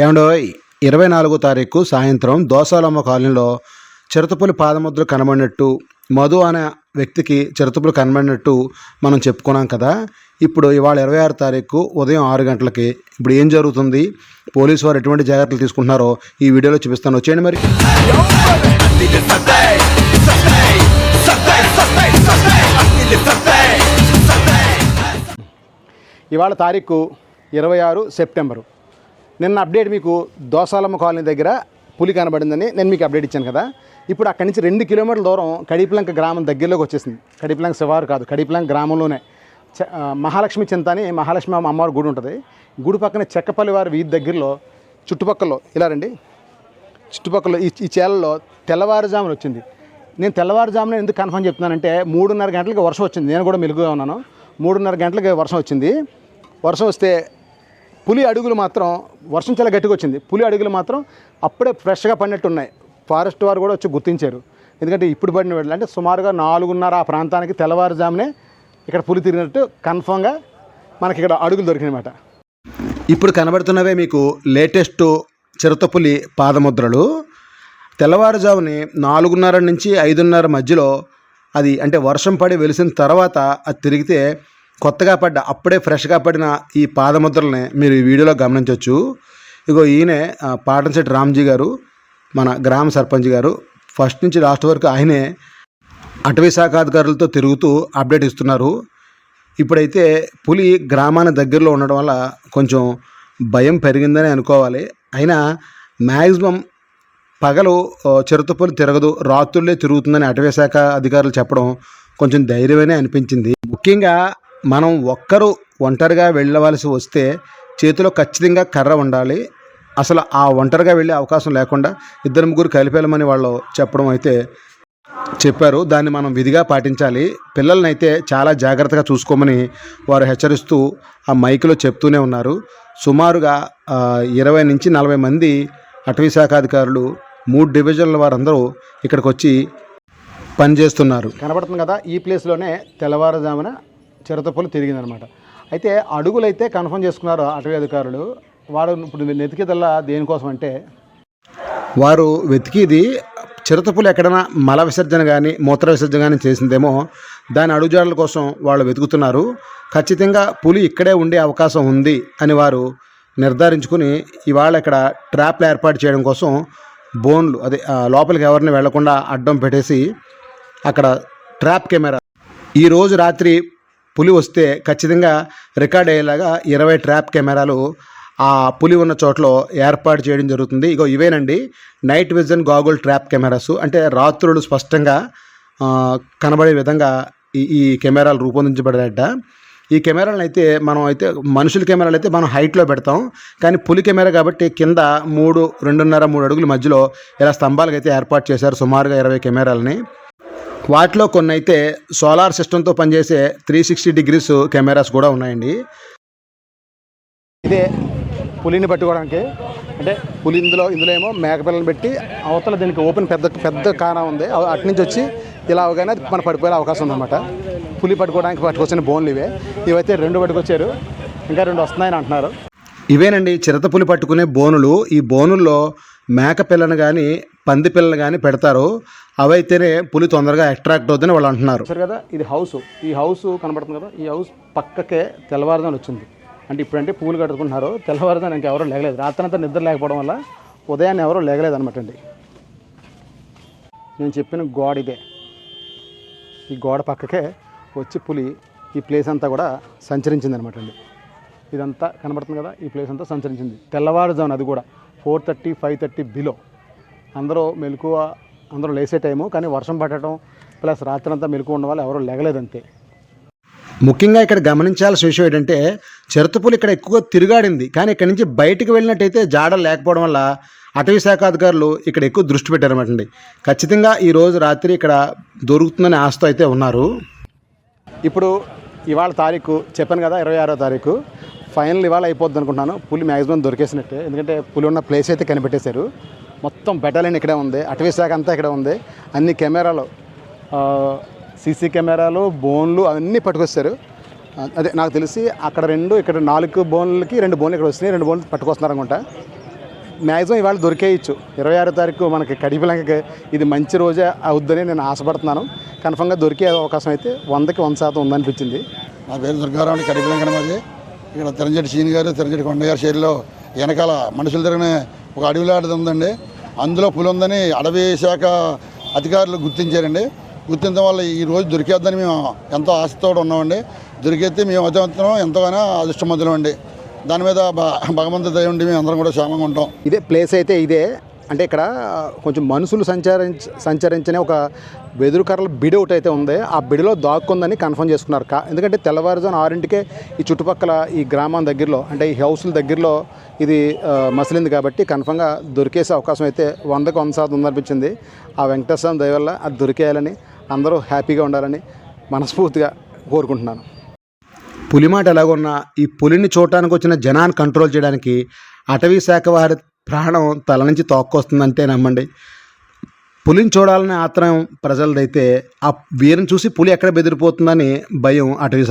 ఏమండో ఇరవై నాలుగో తారీఖు సాయంత్రం దోసాలమ్మ కాలనీలో చిరుతపులి పాదముద్రలు కనబడినట్టు మధు అనే వ్యక్తికి చిరుతపులు కనబడినట్టు మనం చెప్పుకున్నాం కదా. ఇప్పుడు ఇవాళ ఇరవై ఆరు తారీఖు ఉదయం ఆరు గంటలకి ఇప్పుడు ఏం జరుగుతుంది? పోలీసు వారు ఎటువంటి జాగ్రత్తలు తీసుకుంటున్నారో ఈ వీడియోలో చూపిస్తాను. వచ్చేయండి మరి. ఇవాళ తారీఖు ఇరవై ఆరు సెప్టెంబరు. నిన్న అప్డేట్ మీకు దోసాలమ్మ కాలనీ దగ్గర పులి కనబడిందని నేను మీకు అప్డేట్ ఇచ్చాను కదా. ఇప్పుడు అక్కడి నుంచి రెండు కిలోమీటర్ల దూరం కడిపిలంక గ్రామం దగ్గరలోకి వచ్చేసింది. కడిపిలంక శివారు కాదు కడిపిలంక గ్రామంలోనే. చ- మహాలక్ష్మి చింత అని మహాలక్ష్మి అమ్మవారి గుడి ఉంటుంది. గుడి పక్కన చెక్కపల్లి వారి వీధి దగ్గరలో చుట్టుపక్కల ఇలా రండి. చుట్టుపక్కల ఈ ఈ చేలలో తెల్లవారుజామున వచ్చింది. నేను తెల్లవారుజామున ఎందుకు కన్ఫర్మ్ చెప్తున్నానంటే మూడున్నర గంటలకి వర్షం వచ్చింది. నేను కూడా మెలుగుగా ఉన్నాను. మూడున్నర గంటలకి వర్షం వచ్చింది. వర్షం వస్తే పులి అడుగులు మాత్రం వర్షం చాలా గట్టిగా వచ్చింది. పులి అడుగులు మాత్రం అప్పుడే ఫ్రెష్గా పడినట్టు ఉన్నాయి ఫారెస్ట్ వారు కూడా వచ్చి గుర్తించారు. ఎందుకంటే ఇప్పుడు పడిన వెళ్ళి అంటే సుమారుగా నాలుగున్నర ఆ ప్రాంతానికి తెల్లవారుజామునే ఇక్కడ పులి తిరిగినట్టు కన్ఫామ్గా మనకి ఇక్కడ అడుగులు దొరికినమాట ఇప్పుడు కనబడుతున్నవే మీకు లేటెస్ట్ చిరుతపులి పాదముద్రలు. తెల్లవారుజాముని నాలుగున్నర నుంచి ఐదున్నర మధ్యలో అది అంటే వర్షం పడి వెలిసిన తర్వాత అది తిరిగితే కొత్తగా పడ్డ అప్పుడే ఫ్రెష్గా పడిన ఈ పాదముద్రల్ని మీరు ఈ వీడియోలో గమనించవచ్చు ఇగో ఈయనే పాటంశెట్టి రామ్జీ గారు మన గ్రామ సర్పంచ్ గారు ఫస్ట్ నుంచి లాస్ట్ వరకు ఆయనే అటవీ శాఖ అధికారులతో తిరుగుతూ అప్డేట్ ఇస్తున్నారు. ఇప్పుడైతే పులి గ్రామానికి దగ్గరలో ఉండడం వల్ల కొంచెం భయం పెరిగిందని అనుకోవాలి. అయినా మ్యాక్సిమం పగలు ఆ, చిరుతపులి తిరగదు రాత్రులే తిరుగుతుందని అటవీ శాఖ అధికారులు చెప్పడం కొంచెం ధైర్యమనే అనిపించింది. ముఖ్యంగా మనం ఒక్కరు ఒంటరిగా వెళ్ళవలసి వస్తే చేతిలో ఖచ్చితంగా కర్ర ఉండాలి. అసలు ఆ ఒంటరిగా వెళ్ళే అవకాశం లేకుండా ఇద్దరు ముగ్గురు కలిపేళ్ళమని వాళ్ళు చెప్పడం అయితే చెప్పారు. దాన్ని మనం విధిగా పాటించాలి. పిల్లల్ని అయితే చాలా జాగ్రత్తగా చూసుకోమని వారు హెచ్చరిస్తూ ఆ మైక్లో చెప్తూనే ఉన్నారు. సుమారుగా ఇరవై నుంచి నలభై మంది అటవీ శాఖ అధికారులు మూడు డివిజన్ల వారందరూ ఇక్కడికి వచ్చి పనిచేస్తున్నారు. కనబడుతుంది కదా ఈ ప్లేస్లోనే తెల్లవారుజామున చిరతపులు తిరిగిందనమాట. అయితే అడుగులు అయితే కన్ఫర్మ్ చేసుకున్నారు అటవీ అధికారులు. వారు ఇప్పుడు వెతికిదల్లా దేనికోసం అంటే వారు వెతికిది చిరుతపులు ఎక్కడైనా మల విసర్జన కానీ మూత్ర విసర్జన కానీ చేసిందేమో దాని అడుగుజాడల కోసం వాళ్ళు వెతుకుతున్నారు. ఖచ్చితంగా పులి ఇక్కడే ఉండే అవకాశం ఉంది అని వారు నిర్ధారించుకుని ఇవాళ ఇక్కడ ట్రాప్లు ఏర్పాటు చేయడం కోసం బోన్లు అదే లోపలికి ఎవరిని వెళ్ళకుండా అడ్డం పెట్టేసి అక్కడ ట్రాప్ కెమెరా. ఈ రోజు రాత్రి పులి వస్తే ఖచ్చితంగా రికార్డ్ అయ్యేలాగా ఇరవై ట్రాప్ కెమెరాలు ఆ పులి ఉన్న చోట్లో ఏర్పాటు చేయడం జరుగుతుంది. ఇగో ఇవేనండి. Night vision goggle trap cameras. అంటే రాత్రులు స్పష్టంగా కనబడే విధంగా ఈ ఈ కెమెరాలు రూపొందించబడ్డాయట. ఈ కెమెరాలను అయితే మనం అయితే మనుషుల కెమెరాలు అయితే మనం హైట్లో పెడతాం. కానీ పులి కెమెరా కాబట్టి కింద మూడు రెండున్నర మూడు అడుగుల మధ్యలో ఇలా స్తంభాలకు అయితే ఏర్పాటు చేశారు. సుమారుగా ఇరవై కెమెరాలని. వాటిలో కొన్ని అయితే సోలార్ సిస్టంతో పనిచేసే త్రీ సిక్స్టీ డిగ్రీస్ కెమెరాస్ కూడా ఉన్నాయండి. ఇదే పులిని పట్టుకోవడానికి. అంటే పులి ఇందులో ఇందులో ఏమో మేకపిల్లని పెట్టి అవతల దీనికి ఓపెన్ పెద్ద పెద్ద కానా ఉంది. అటు నుంచి వచ్చి ఇలా అవగానే అది మన పడిపోయే అవకాశం ఉందన్నమాట. పులి పట్టుకోవడానికి పట్టుకొచ్చిన బోన్లు ఇవే. ఇవైతే రెండు పట్టుకొచ్చారు. ఇంకా రెండు వస్తున్నాయని అంటున్నారు. ఇవేనండి చిరతపులి పట్టుకునే బోనులు. ఈ బోనుల్లో మేక పిల్లను కానీ పంది పిల్లలు కానీ పెడతారు అవైతేనే పులి తొందరగా అట్రాక్ట్ అవుతుందని వాళ్ళు అంటున్నారు. సరే కదా ఇది హౌస్ ఈ హౌస్ కనబడుతుంది కదా ఈ హౌస్ పక్కకే తెల్లవారుదాని వచ్చింది. అంటే ఇప్పుడంటే పూలు కట్టుకుంటున్నారు తెల్లవారుదాని ఇంకెవరూ లేగలేదు. రాత్రంతా నిద్ర లేకపోవడం వల్ల ఉదయాన్నే ఎవరూ లేగలేదు అనమాట అండి. నేను చెప్పిన గోడ ఇదే. ఈ గోడ పక్కకే వచ్చి పులి ఈ ప్లేస్ అంతా కూడా సంచరించింది అనమాట అండి. ఇదంతా కనబడుతుంది కదా ఈ ప్లేస్ అంతా సంచరించింది. తెల్లవారుజామున అది కూడా four thirty five thirty below అందరూ మెలకువ అందరూ లేసే టైము కానీ వర్షం పడటం ప్లస్ రాత్రి అంతా మెలకువ ఉండడం వల్ల ఎవరూ లేగలేదంతే. ముఖ్యంగా ఇక్కడ గమనించాల్సిన విషయం ఏంటంటే చిరుతపులు ఇక్కడ ఎక్కువగా తిరుగాడింది. కానీ ఇక్కడ నుంచి బయటకు వెళ్ళినట్టయితే జాడలు లేకపోవడం వల్ల అటవీ శాఖ అధికారులు ఇక్కడ ఎక్కువ దృష్టి పెట్టారన్నమాట అండి. ఖచ్చితంగా ఈరోజు రాత్రి ఇక్కడ దొరుకుతుందనే ఆస్తో అయితే ఉన్నారు. ఇప్పుడు ఇవాళ తారీఖు చెప్పాను కదా ఇరవై ఆరో తారీఖు. ఫైనల్ ఇవాళ అయిపోద్ది అనుకుంటున్నాను. పులి మ్యాక్సిమం దొరికేసినట్టే. ఎందుకంటే పులి ఉన్న ప్లేస్ అయితే కనిపెట్టేశారు. మొత్తం బెటాలియన్ ఇక్కడే ఉంది. అటవీ శాఖ అంతా ఇక్కడే ఉంది. అన్ని కెమెరాలు సీసీ కెమెరాలు బోన్లు అవన్నీ పట్టుకొస్తారు అదే నాకు తెలిసి అక్కడ రెండు ఇక్కడ నాలుగు బోన్లకి రెండు బోన్లు ఇక్కడ వస్తున్నాయి రెండు బోన్లు పట్టుకొస్తున్నారు అనుకుంటా మ్యాక్సిమం ఇవాళ దొరికేయచ్చు. ఇరవై ఆరో తారీఖు మనకి కడిపిలంకకి ఇది మంచి రోజే అవుద్దని నేను ఆశపడుతున్నాను. కన్ఫర్మ్గా దొరికే అవకాశం అయితే వందకి వంద శాతం ఉందనిపించింది. నా పేరు దుర్గారావు కడిపిలంకన మాది. ఇక్కడ తిరంజటి సీని గారు తిరంజటి కొండ గారి షేర్లో వెనకాల మనుషులు తిరిగిన ఒక అడవిలాంటిది ఉందండి. అందులో పులి ఉందని అడవి శాఖ అధికారులు గుర్తించారండి. గుర్తించడం వల్ల ఈ రోజు దొరికేద్దని మేము ఎంతో ఆశతో ఉన్నామండి. దొరికేస్తే మేము అదృష్టం ఎంతగానో అదృష్టమంతులం అండి దాని మీద భ- భగవంతుడి దయ ఉండి మేము అందరం కూడా క్షేమంగా ఉంటాం. ఇదే ప్లేస్ అయితే ఇదే. అంటే ఇక్కడ కొంచెం మనుషులు సంచరించ సంచరించని ఒక వెదురు కర్రల బిడి ఒకటి అయితే ఉంది. ఆ బిడిలో దాక్కుందని కన్ఫర్మ్ చేసుకున్నారు. కా ఎందుకంటే తెల్లవారుజాను ఆరింటికే ఈ చుట్టుపక్కల ఈ గ్రామం దగ్గరలో అంటే ఈ హౌస్ల దగ్గరలో ఇది మసిలింది కాబట్టి కన్ఫర్మ్గా దొరికేసే అవకాశం అయితే వందకు వంద శాతం ఉందనిపించింది. ఆ వెంకటేశ్వరం దయవల్ల అది దొరికేయాలని అందరూ హ్యాపీగా ఉండాలని మనస్ఫూర్తిగా కోరుకుంటున్నాను. పులి మాట ఎలాగున్నా ఈ పులిని చూడటానికి వచ్చిన జనాన్ని కంట్రోల్ చేయడానికి అటవీ శాఖ వారి ప్రాణం తల నుంచి తోక్కొస్తుందంటే నమ్మండి. పులిని చూడాలనే ఆత్రం ప్రజలదైతే ఆ వీరిని చూసి పులి ఎక్కడ బెదిరిపోతుందని భయం అటవీ శాఖ